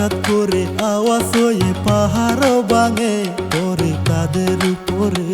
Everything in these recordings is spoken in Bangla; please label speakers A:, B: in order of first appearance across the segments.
A: হঠাৎ করে আওয়াজ হয়ে পাহাড় ভাঙে পরে তাদের উপরে।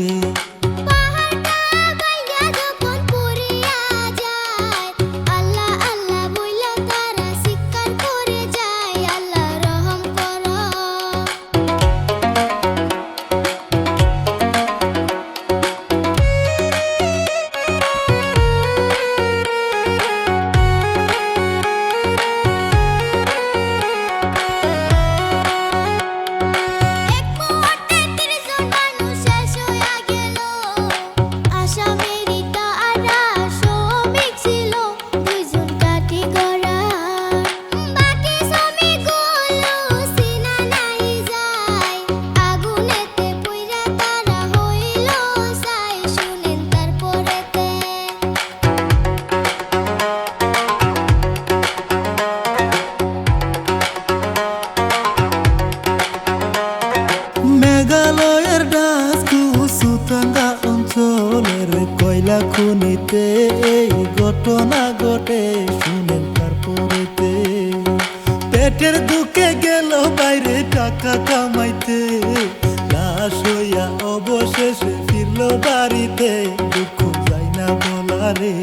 A: ডাসকু সুতাঙ্গা অঞ্চলের কয়লা খনিতে এই ঘটনা ঘটে, শুনেন তারপরেতে। পেটের দুঃখে গেল বাইরে টাকা কামাইতে, লাশ হইয়া অবশেষে ফিরল বাড়িতে, দুঃখ যাই না বলারে।